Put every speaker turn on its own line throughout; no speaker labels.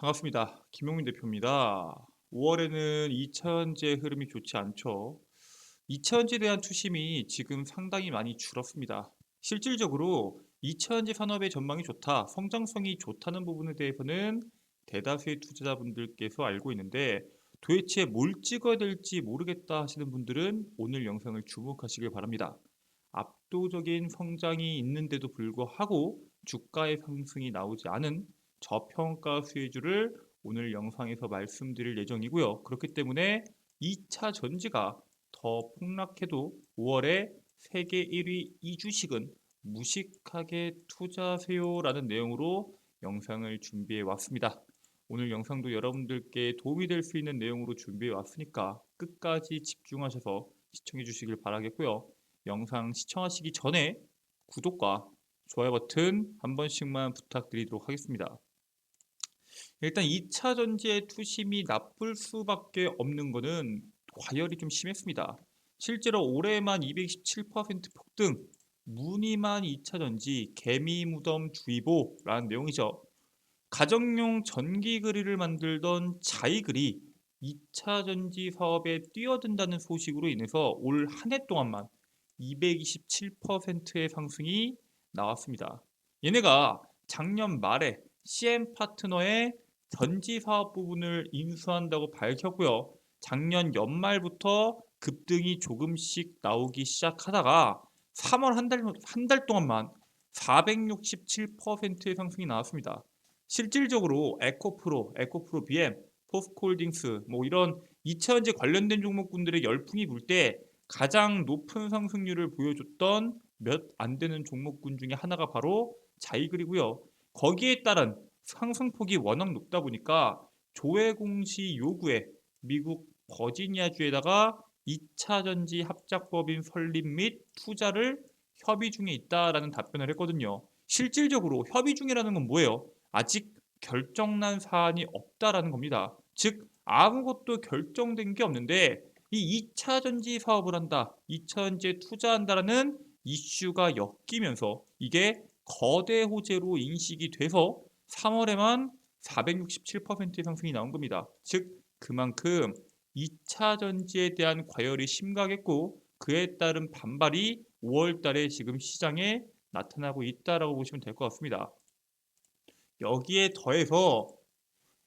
반갑습니다. 김용민 대표입니다. 5월에는 2차전지의 흐름이 좋지 않죠. 2차전지에 대한 투심이 지금 상당히 많이 줄었습니다. 실질적으로 2차전지 산업의 전망이 좋다, 성장성이 좋다는 부분에 대해서는 대다수의 투자자분들께서 알고 있는데 도대체 뭘 찍어야 될지 모르겠다 하시는 분들은 오늘 영상을 주목하시길 바랍니다. 압도적인 성장이 있는데도 불구하고 주가의 상승이 나오지 않은 저평가 수혜주를 오늘 영상에서 말씀드릴 예정이고요. 그렇기 때문에 2차 전지가 더 폭락해도 5월에 세계 1위 이주식은 무식하게 투자하세요라는 내용으로 영상을 준비해 왔습니다. 오늘 영상도 여러분들께 도움이 될 수 있는 내용으로 준비해 왔으니까 끝까지 집중하셔서 시청해 주시길 바라겠고요. 영상 시청하시기 전에 구독과 좋아요 버튼 한 번씩만 부탁드리도록 하겠습니다. 일단 2차 전지의 투심이 나쁠 수밖에 없는 것은 과열이 좀 심했습니다. 실제로 올해만 227% 폭등, 무늬만 2차 전지 개미 무덤 주의보라는 내용이죠. 가정용 전기 그릴을 만들던 자이글이 2차 전지 사업에 뛰어든다는 소식으로 인해서 올 한 해 동안만 227%의 상승이 나왔습니다. 얘네가 작년 말에 CM 파트너의 전지 사업 부분을 인수한다고 밝혔고요. 작년 연말부터 급등이 조금씩 나오기 시작하다가 3월 한 달 한 달 동안만 467%의 상승이 나왔습니다. 실질적으로 에코프로, 에코프로 BM, 포스코홀딩스 뭐 이런 2차전지 관련된 종목군들의 열풍이 불 때 가장 높은 상승률을 보여줬던 몇 안 되는 종목군 중에 하나가 바로 자이글이고요. 거기에 따른 상승폭이 워낙 높다 보니까 조회 공시 요구에 미국 버지니아주에다가 2차 전지 합작법인 설립 및 투자를 협의 중에 있다라는 답변을 했거든요. 실질적으로 협의 중이라는 건 뭐예요? 아직 결정난 사안이 없다라는 겁니다. 즉 아무것도 결정된 게 없는데 이 2차 전지 사업을 한다, 2차 전지에 투자한다라는 이슈가 엮이면서 이게 거대 호재로 인식이 돼서 3월에만 467%의 상승이 나온 겁니다. 즉 그만큼 2차 전지에 대한 과열이 심각했고 그에 따른 반발이 5월 달에 지금 시장에 나타나고 있다라고 보시면 될 것 같습니다. 여기에 더해서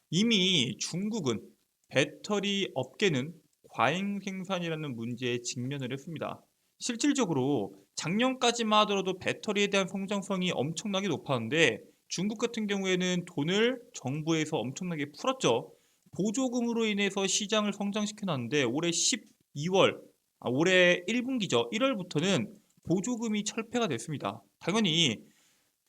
이미 중국은 배터리 업계는 과잉 생산이라는 문제에 직면을 했습니다. 실질적으로 작년까지만 하더라도 배터리에 대한 성장성이 엄청나게 높았는데 중국 같은 경우에는 돈을 정부에서 엄청나게 풀었죠. 보조금으로 인해서 시장을 성장시켜 놨는데 올해 12월, 아, 올해 1분기죠. 1월부터는 보조금이 철폐가 됐습니다. 당연히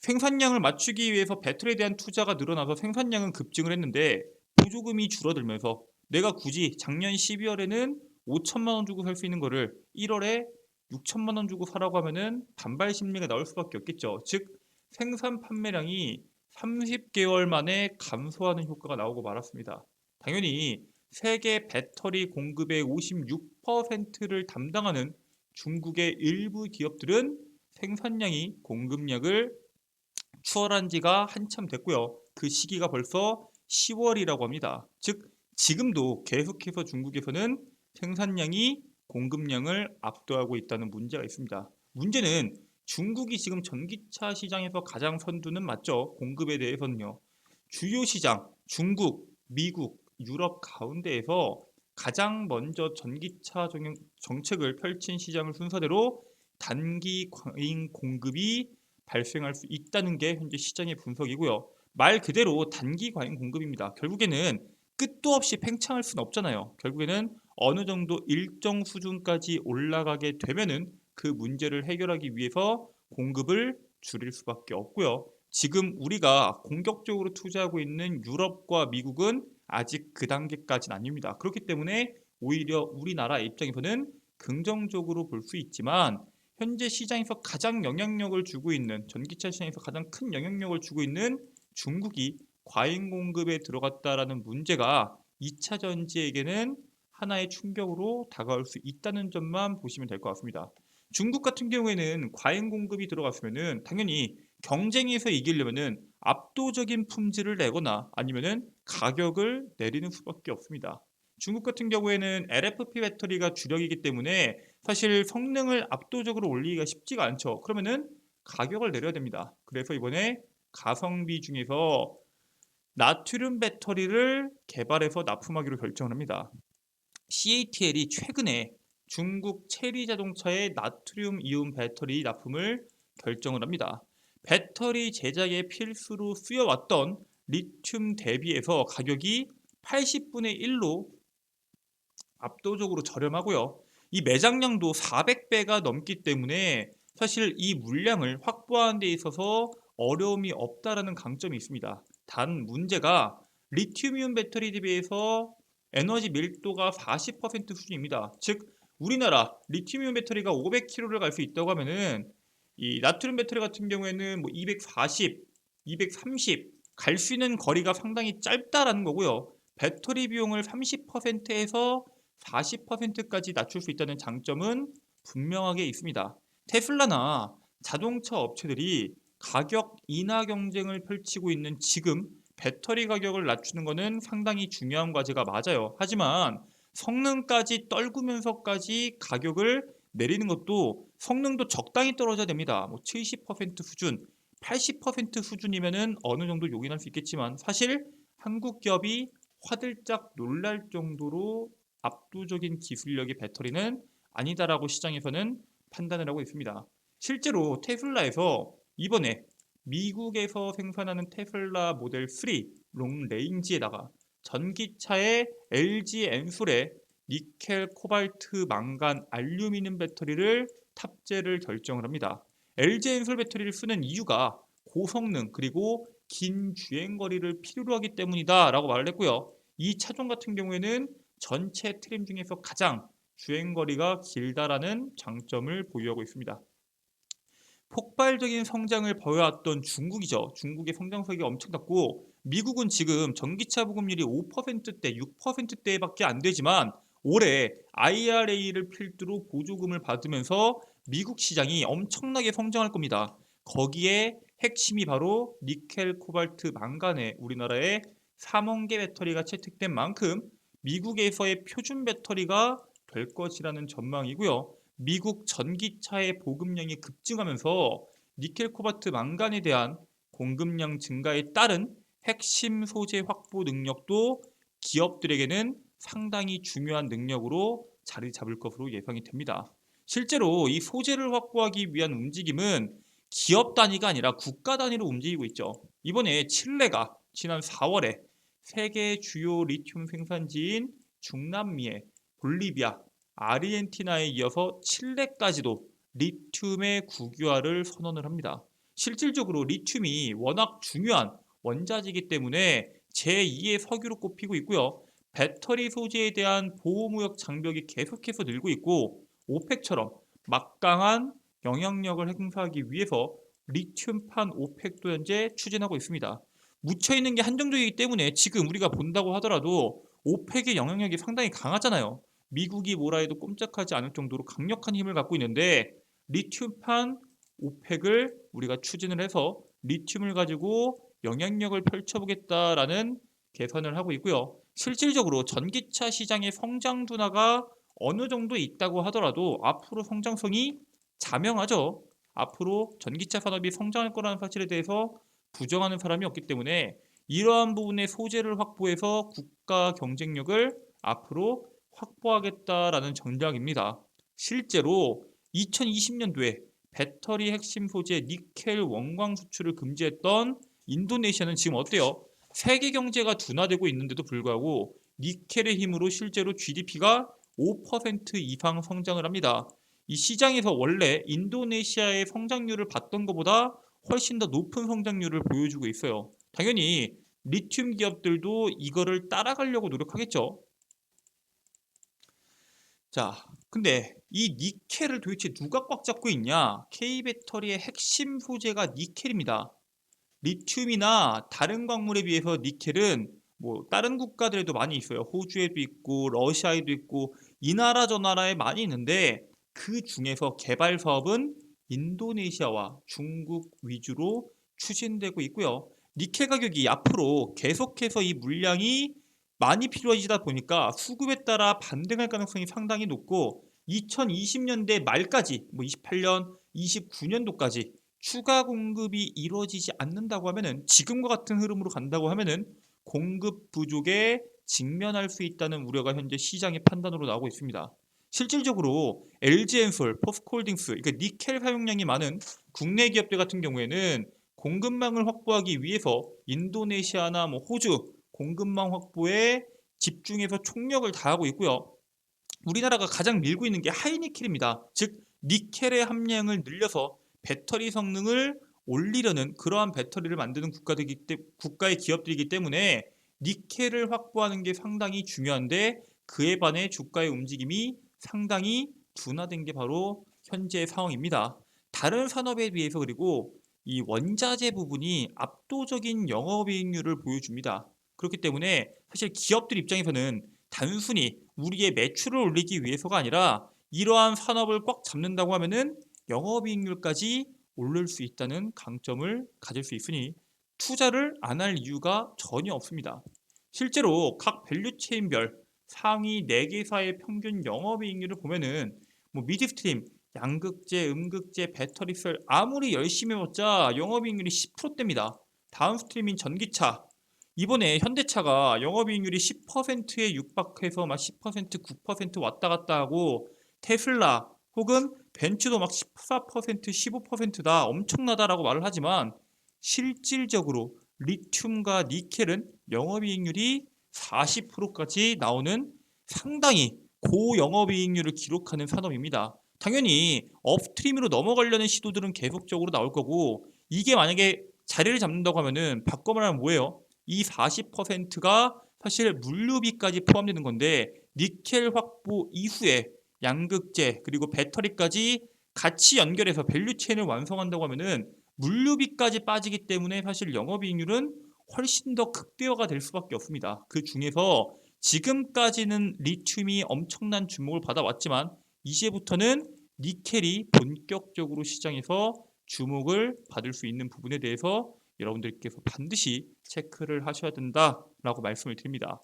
생산량을 맞추기 위해서 배터리에 대한 투자가 늘어나서 생산량은 급증을 했는데 보조금이 줄어들면서 내가 굳이 작년 12월에는 5천만 원 주고 살 수 있는 거를 1월에 6천만 원 주고 사라고 하면은 반발 심리가 나올 수밖에 없겠죠. 즉 생산 판매량이 30개월 만에 감소하는 효과가 나오고 말았습니다. 당연히 세계 배터리 공급의 56%를 담당하는 중국의 일부 기업들은 생산량이 공급량을 추월한 지가 한참 됐고요. 그 시기가 벌써 10월이라고 합니다. 즉 지금도 계속해서 중국에서는 생산량이 공급량을 압도하고 있다는 문제가 있습니다. 문제는 중국이 지금 전기차 시장에서 가장 선두는 맞죠. 공급에 대해서는요. 주요 시장 중국, 미국, 유럽 가운데에서 가장 먼저 전기차 정책을 펼친 시장을 순서대로 단기 과잉 공급이 발생할 수 있다는 게 현재 시장의 분석이고요. 말 그대로 단기 과잉 공급입니다. 결국에는 끝도 없이 팽창할 수는 없잖아요. 결국에는 어느 정도 일정 수준까지 올라가게 되면은 그 문제를 해결하기 위해서 공급을 줄일 수밖에 없고요. 지금 우리가 공격적으로 투자하고 있는 유럽과 미국은 아직 그 단계까지는 아닙니다. 그렇기 때문에 오히려 우리나라 입장에서는 긍정적으로 볼 수 있지만 현재 시장에서 가장 영향력을 주고 있는 전기차 시장에서 가장 큰 영향력을 주고 있는 중국이 과잉 공급에 들어갔다라는 문제가 2차 전지에게는 하나의 충격으로 다가올 수 있다는 점만 보시면 될 것 같습니다. 중국 같은 경우에는 과잉 공급이 들어갔으면은 당연히 경쟁에서 이기려면은 압도적인 품질을 내거나 아니면은 가격을 내리는 수밖에 없습니다. 중국 같은 경우에는 LFP 배터리가 주력이기 때문에 사실 성능을 압도적으로 올리기가 쉽지가 않죠. 그러면은 가격을 내려야 됩니다. 그래서 이번에 가성비 중에서 나트륨 배터리를 개발해서 납품하기로 결정을 합니다. CATL이 최근에 중국 체리 자동차의 나트륨 이온 배터리 납품을 결정을 합니다. 배터리 제작에 필수로 쓰여왔던 리튬 대비해서 가격이 80분의 1로 압도적으로 저렴하고요. 이 매장량도 400배가 넘기 때문에 사실 이 물량을 확보하는 데 있어서 어려움이 없다라는 강점이 있습니다. 단 문제가 리튬이온 배터리 대비해서 에너지 밀도가 40% 수준입니다. 즉 우리나라 리튬이온 배터리가 500km를 갈 수 있다고 하면은 이 나트륨 배터리 같은 경우에는 뭐 240, 230 갈 수 있는 거리가 상당히 짧다라는 거고요. 배터리 비용을 30%에서 40%까지 낮출 수 있다는 장점은 분명하게 있습니다. 테슬라나 자동차 업체들이 가격 인하 경쟁을 펼치고 있는 지금 배터리 가격을 낮추는 것은 상당히 중요한 과제가 맞아요. 하지만 성능까지 떨구면서까지 가격을 내리는 것도 성능도 적당히 떨어져야 됩니다. 뭐 70% 수준, 80% 수준이면은 어느 정도 용인할 수 있겠지만 사실 한국 기업이 화들짝 놀랄 정도로 압도적인 기술력의 배터리는 아니다라고 시장에서는 판단을 하고 있습니다. 실제로 테슬라에서 이번에 미국에서 생산하는 테슬라 모델 3 롱레인지에다가 전기차의 LG 엔솔의 니켈, 코발트, 망간, 알루미늄 배터리를 탑재를 결정을 합니다. LG 엔솔 배터리를 쓰는 이유가 고성능 그리고 긴 주행 거리를 필요로 하기 때문이다라고 말을 했고요. 이 차종 같은 경우에는 전체 트림 중에서 가장 주행 거리가 길다라는 장점을 보유하고 있습니다. 폭발적인 성장을 보여왔던 중국이죠. 중국의 성장세가 엄청났고 미국은 지금 전기차 보급률이 5%대, 6%대밖에 안 되지만 올해 IRA를 필두로 보조금을 받으면서 미국 시장이 엄청나게 성장할 겁니다. 거기에 핵심이 바로 니켈, 코발트, 망간에 우리나라에 3원 개 배터리가 채택된 만큼 미국에서의 표준 배터리가 될 것이라는 전망이고요. 미국 전기차의 보급량이 급증하면서 니켈, 코발트, 망간에 대한 공급량 증가에 따른 핵심 소재 확보 능력도 기업들에게는 상당히 중요한 능력으로 자리 잡을 것으로 예상이 됩니다. 실제로 이 소재를 확보하기 위한 움직임은 기업 단위가 아니라 국가 단위로 움직이고 있죠. 이번에 칠레가 지난 4월에 세계 주요 리튬 생산지인 중남미의 볼리비아, 아르헨티나에 이어서 칠레까지도 리튬의 국유화를 선언을 합니다. 실질적으로 리튬이 워낙 중요한 원자재이기 때문에 제2의 석유로 꼽히고 있고요. 배터리 소재에 대한 보호무역 장벽이 계속해서 늘고 있고 오펙처럼 막강한 영향력을 행사하기 위해서 리튬판 오펙도 현재 추진하고 있습니다. 묻혀 있는 게 한정적이기 때문에 지금 우리가 본다고 하더라도 오펙의 영향력이 상당히 강하잖아요. 미국이 뭐라 해도 꼼짝하지 않을 정도로 강력한 힘을 갖고 있는데 리튬판 오펙을 우리가 추진을 해서 리튬을 가지고 영향력을 펼쳐보겠다라는 계산을 하고 있고요. 실질적으로 전기차 시장의 성장 둔화가 어느 정도 있다고 하더라도 앞으로 성장성이 자명하죠. 앞으로 전기차 산업이 성장할 거라는 사실에 대해서 부정하는 사람이 없기 때문에 이러한 부분의 소재를 확보해서 국가 경쟁력을 앞으로 확보하겠다라는 전략입니다. 실제로 2020년도에 배터리 핵심 소재 니켈 원광 수출을 금지했던 인도네시아는 지금 어때요? 세계 경제가 둔화되고 있는데도 불구하고 니켈의 힘으로 실제로 GDP가 5% 이상 성장을 합니다. 이 시장에서 원래 인도네시아의 성장률을 봤던 것보다 훨씬 더 높은 성장률을 보여주고 있어요. 당연히 리튬 기업들도 이거를 따라가려고 노력하겠죠. 자, 근데 이 니켈을 도대체 누가 꽉 잡고 있냐? K배터리의 핵심 소재가 니켈입니다. 리튬이나 다른 광물에 비해서 니켈은 뭐 다른 국가들에도 많이 있어요. 호주에도 있고 러시아에도 있고 이 나라 저 나라에 많이 있는데 그 중에서 개발 사업은 인도네시아와 중국 위주로 추진되고 있고요. 니켈 가격이 앞으로 계속해서 이 물량이 많이 필요해지다 보니까 수급에 따라 반등할 가능성이 상당히 높고 2020년대 말까지 뭐 28년, 29년도까지 추가 공급이 이루어지지 않는다고 하면은 지금과 같은 흐름으로 간다고 하면은 공급 부족에 직면할 수 있다는 우려가 현재 시장의 판단으로 나오고 있습니다. 실질적으로 LG엔솔, 포스코홀딩스, 그러니까 니켈 사용량이 많은 국내 기업들 같은 경우에는 공급망을 확보하기 위해서 인도네시아나 뭐 호주 공급망 확보에 집중해서 총력을 다하고 있고요. 우리나라가 가장 밀고 있는 게 하이니켈입니다. 즉 니켈의 함량을 늘려서 배터리 성능을 올리려는 그러한 배터리를 만드는 국가들이기 때, 국가의 기업들이기 때문에 니켈을 확보하는 게 상당히 중요한데 그에 반해 주가의 움직임이 상당히 둔화된 게 바로 현재 상황입니다. 다른 산업에 비해서 그리고 이 원자재 부분이 압도적인 영업이익률을 보여줍니다. 그렇기 때문에 사실 기업들 입장에서는 단순히 우리의 매출을 올리기 위해서가 아니라 이러한 산업을 꽉 잡는다고 하면은 영업이익률까지 오를 수 있다는 강점을 가질 수 있으니 투자를 안 할 이유가 전혀 없습니다. 실제로 각 밸류체인별 상위 4개사의 평균 영업이익률을 보면은 뭐 미드스트림, 양극재, 음극재, 배터리셀 아무리 열심히 해봤자 영업이익률이 10%대입니다. 다음 스트림인 전기차 이번에 현대차가 영업이익률이 10%에 육박해서 막 10% 9% 왔다 갔다 하고 테슬라 혹은 벤츠도 막 14% 15%다 엄청나다라고 말을 하지만 실질적으로 리튬과 니켈은 영업이익률이 40%까지 나오는 상당히 고영업이익률을 기록하는 산업입니다. 당연히 업스트림으로 넘어가려는 시도들은 계속적으로 나올 거고 이게 만약에 자리를 잡는다고 하면은 바꿔 말하면 뭐예요? 이 40%가 사실 물류비까지 포함되는 건데 니켈 확보 이후에 양극재 그리고 배터리까지 같이 연결해서 밸류 체인을 완성한다고 하면은 물류비까지 빠지기 때문에 사실 영업이익률은 훨씬 더 극대화가 될 수밖에 없습니다. 그 중에서 지금까지는 리튬이 엄청난 주목을 받아왔지만 이제부터는 니켈이 본격적으로 시장에서 주목을 받을 수 있는 부분에 대해서 여러분들께서 반드시 체크를 하셔야 된다라고 말씀을 드립니다.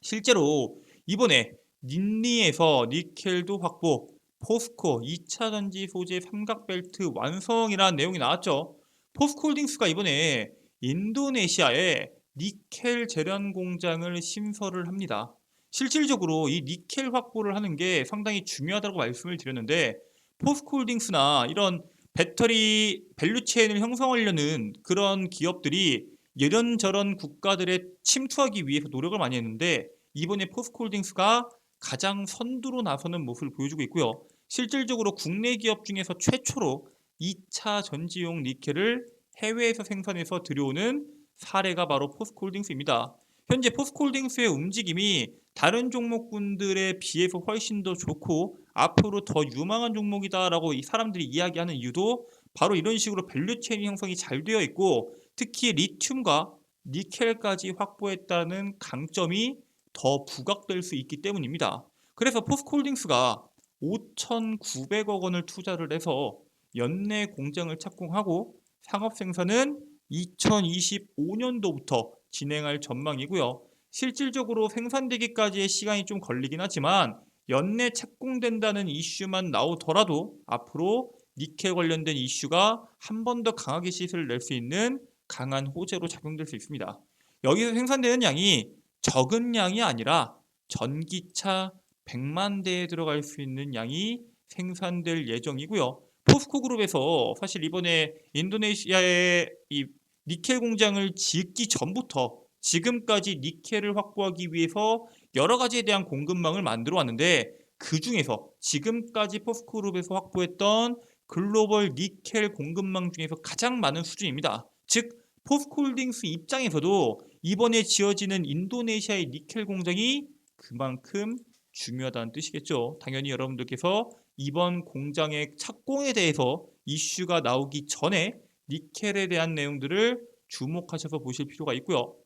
실제로 이번에 닌니에서 니켈도 확보, 포스코 2차 전지 소재 삼각벨트 완성이라는 내용이 나왔죠. 포스코홀딩스가 이번에 인도네시아에 니켈 재련 공장을 신설을 합니다. 실질적으로 이 니켈 확보를 하는 게 상당히 중요하다고 말씀을 드렸는데 포스코홀딩스나 이런 배터리 밸류체인을 형성하려는 그런 기업들이 이런저런 국가들에 침투하기 위해서 노력을 많이 했는데 이번에 포스코홀딩스가 가장 선두로 나서는 모습을 보여주고 있고요. 실질적으로 국내 기업 중에서 최초로 2차 전지용 니켈을 해외에서 생산해서 들여오는 사례가 바로 포스코홀딩스입니다. 현재 포스코홀딩스의 움직임이 다른 종목군들에 비해서 훨씬 더 좋고 앞으로 더 유망한 종목이다라고 이 사람들이 이야기하는 이유도 바로 이런 식으로 밸류체인 형성이 잘 되어 있고 특히 리튬과 니켈까지 확보했다는 강점이 더 부각될 수 있기 때문입니다. 그래서 포스코홀딩스가 5,900억 원을 투자를 해서 연내 공장을 착공하고 상업 생산은 2025년도부터 진행할 전망이고요. 실질적으로 생산되기까지의 시간이 좀 걸리긴 하지만 연내 착공된다는 이슈만 나오더라도 앞으로 니켈 관련된 이슈가 한 번 더 강하게 시세를 낼 수 있는 강한 호재로 작용될 수 있습니다. 여기서 생산되는 양이 적은 양이 아니라 전기차 100만 대에 들어갈 수 있는 양이 생산될 예정이고요. 포스코 그룹에서 사실 이번에 인도네시아의 이 니켈 공장을 짓기 전부터 지금까지 니켈을 확보하기 위해서 여러 가지에 대한 공급망을 만들어 왔는데 그 중에서 지금까지 포스코 그룹에서 확보했던 글로벌 니켈 공급망 중에서 가장 많은 수준입니다. 즉 포스코홀딩스 입장에서도 이번에 지어지는 인도네시아의 니켈 공장이 그만큼 중요하다는 뜻이겠죠. 당연히 여러분들께서 이번 공장의 착공에 대해서 이슈가 나오기 전에 니켈에 대한 내용들을 주목하셔서 보실 필요가 있고요.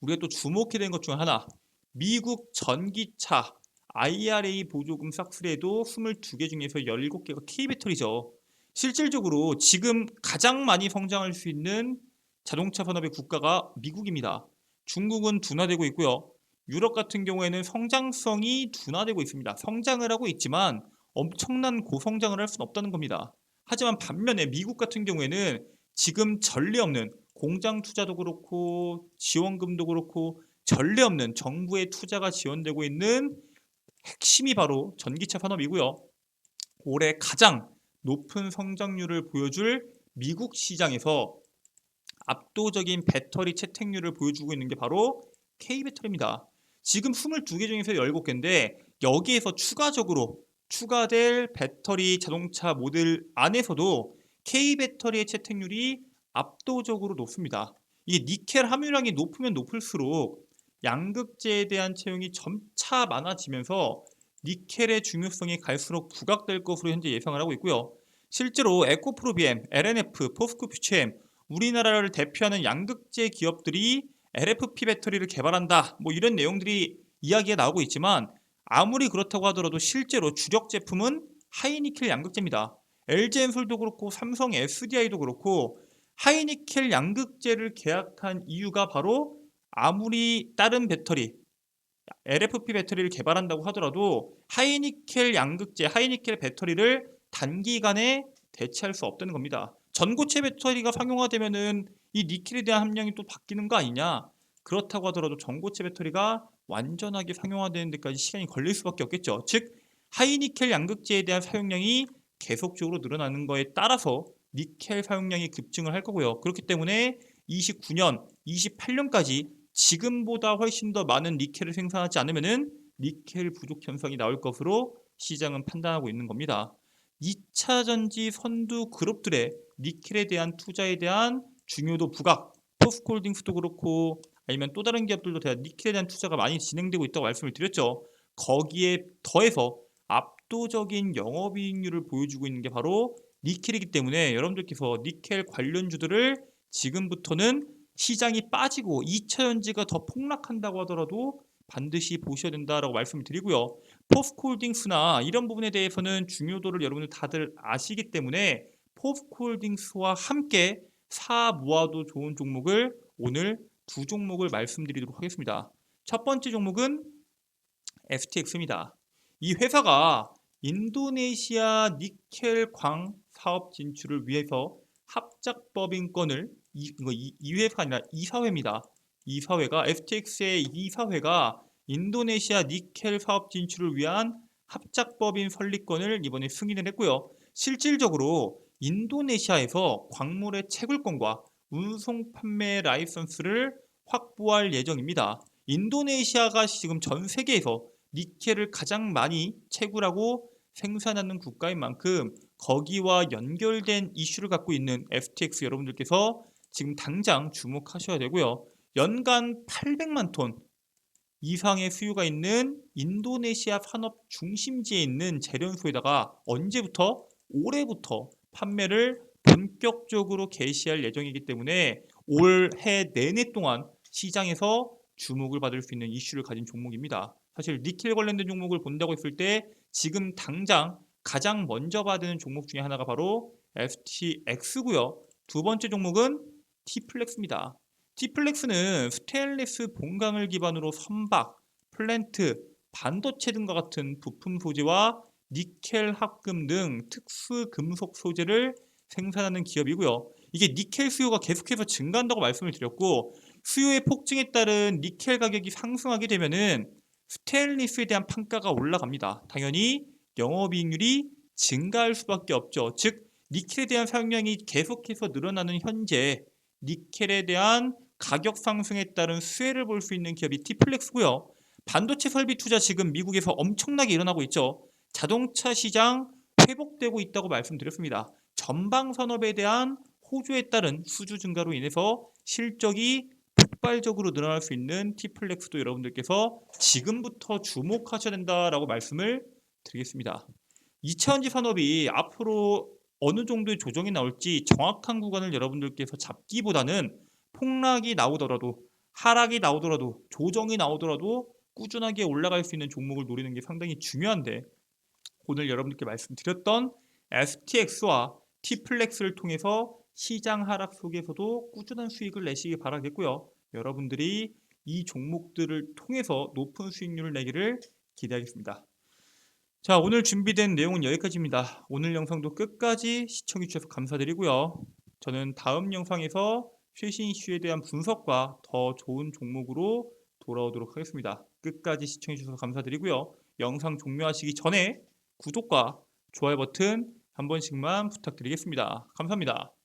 우리가 또 주목해야 되는 것 중 하나 미국 전기차 IRA 보조금 싹쓸이에도 22개 중에서 17개가 K배터리죠. 실질적으로 지금 가장 많이 성장할 수 있는 자동차 산업의 국가가 미국입니다. 중국은 둔화되고 있고요. 유럽 같은 경우에는 성장성이 둔화되고 있습니다. 성장을 하고 있지만 엄청난 고성장을 할 수는 없다는 겁니다. 하지만 반면에 미국 같은 경우에는 지금 전례 없는 공장 투자도 그렇고 지원금도 그렇고 전례 없는 정부의 투자가 지원되고 있는 핵심이 바로 전기차 산업이고요. 올해 가장 높은 성장률을 보여줄 미국 시장에서 압도적인 배터리 채택률을 보여주고 있는 게 바로 K배터리입니다. 지금 22개 중에서 17개인데 여기에서 추가적으로 추가될 배터리 자동차 모델 안에서도 K배터리의 채택률이 압도적으로 높습니다. 이게 니켈 함유량이 높으면 높을수록 양극재에 대한 채용이 점차 많아지면서 니켈의 중요성이 갈수록 부각될 것으로 현재 예상을 하고 있고요. 실제로 에코프로비엠, LNF, 포스코 퓨처엠 우리나라를 대표하는 양극재 기업들이 LFP 배터리를 개발한다. 뭐 이런 내용들이 이야기가 나오고 있지만 아무리 그렇다고 하더라도 실제로 주력 제품은 하이니켈 양극재입니다. LG엔솔도 그렇고 삼성 SDI도 그렇고 하이니켈 양극재를 계약한 이유가 바로 아무리 다른 배터리 LFP 배터리를 개발한다고 하더라도 하이니켈 양극재, 하이니켈 배터리를 단기간에 대체할 수 없다는 겁니다. 전고체 배터리가 상용화되면은 이 니켈에 대한 함량이 또 바뀌는 거 아니냐? 그렇다고 하더라도 전고체 배터리가 완전하게 상용화되는 데까지 시간이 걸릴 수밖에 없겠죠. 즉 하이니켈 양극재에 대한 사용량이 계속적으로 늘어나는 거에 따라서 니켈 사용량이 급증을 할 거고요. 그렇기 때문에 29년, 28년까지 지금보다 훨씬 더 많은 니켈을 생산하지 않으면은 니켈 부족 현상이 나올 것으로 시장은 판단하고 있는 겁니다. 2차 전지 선두 그룹들의 니켈에 대한 투자에 대한 중요도 부각, 포스코홀딩스도 그렇고 아니면 또 다른 기업들도 대한 니켈에 대한 투자가 많이 진행되고 있다고 말씀을 드렸죠. 거기에 더해서 압도적인 영업이익률을 보여주고 있는 게 바로 니켈이기 때문에 여러분들께서 니켈 관련주들을 지금부터는 시장이 빠지고 2차 전지가 더 폭락한다고 하더라도 반드시 보셔야 된다라고 말씀을 드리고요. 포스코홀딩스나 이런 부분에 대해서는 중요도를 여러분들 다들 아시기 때문에 포스코홀딩스와 함께 사 모아도 좋은 종목을 오늘 두 종목을 말씀드리도록 하겠습니다. 첫 번째 종목은 FTX입니다. 이 회사가 인도네시아 니켈 광 사업 진출을 위해서 합작법인권을 이, 이, 이 회사가 아니라 이사회입니다. 이사회가 FTX의 이사회가 인도네시아 니켈 사업 진출을 위한 합작법인 설립권을 이번에 승인을 했고요. 실질적으로 인도네시아에서 광물의 채굴권과 운송 판매 라이선스를 확보할 예정입니다. 인도네시아가 지금 전 세계에서 니켈을 가장 많이 채굴하고 생산하는 국가인 만큼 거기와 연결된 이슈를 갖고 있는 FTX 여러분들께서 지금 당장 주목하셔야 되고요. 연간 800만 톤 이상의 수요가 있는 인도네시아 산업 중심지에 있는 재련소에다가 언제부터 올해부터 판매를 본격적으로 개시할 예정이기 때문에 올해 내내 동안 시장에서 주목을 받을 수 있는 이슈를 가진 종목입니다. 사실 니켈 관련된 종목을 본다고 했을 때 지금 당장 가장 먼저 받는 종목 중에 하나가 바로 FTX고요. 두 번째 종목은 T플렉스입니다. T플렉스는 스테인리스 본강을 기반으로 선박, 플랜트, 반도체 등과 같은 부품 소재와 니켈 합금 등 특수 금속 소재를 생산하는 기업이고요. 이게 니켈 수요가 계속해서 증가한다고 말씀을 드렸고 수요의 폭증에 따른 니켈 가격이 상승하게 되면은 스테인리스에 대한 판가가 올라갑니다. 당연히 영업이익률이 증가할 수밖에 없죠. 즉 니켈에 대한 사용량이 계속해서 늘어나는 현재 니켈에 대한 가격 상승에 따른 수혜를 볼 수 있는 기업이 티플렉스고요. 반도체 설비 투자 지금 미국에서 엄청나게 일어나고 있죠. 자동차 시장 회복되고 있다고 말씀드렸습니다. 전방 산업에 대한 호조에 따른 수주 증가로 인해서 실적이 폭발적으로 늘어날 수 있는 티플렉스도 여러분들께서 지금부터 주목하셔야 된다라고 말씀을 드리겠습니다. 2차전지 산업이 앞으로 어느 정도의 조정이 나올지 정확한 구간을 여러분들께서 잡기보다는 폭락이 나오더라도 하락이 나오더라도 조정이 나오더라도 꾸준하게 올라갈 수 있는 종목을 노리는 게 상당히 중요한데 오늘 여러분들께 말씀드렸던 STX와 T플렉스를 통해서 시장 하락 속에서도 꾸준한 수익을 내시기 바라겠고요. 여러분들이 이 종목들을 통해서 높은 수익률을 내기를 기대하겠습니다. 자, 오늘 준비된 내용은 여기까지입니다. 오늘 영상도 끝까지 시청해 주셔서 감사드리고요. 저는 다음 영상에서 최신 이슈에 대한 분석과 더 좋은 종목으로 돌아오도록 하겠습니다. 끝까지 시청해 주셔서 감사드리고요. 영상 종료하시기 전에 구독과 좋아요 버튼 한 번씩만 부탁드리겠습니다. 감사합니다.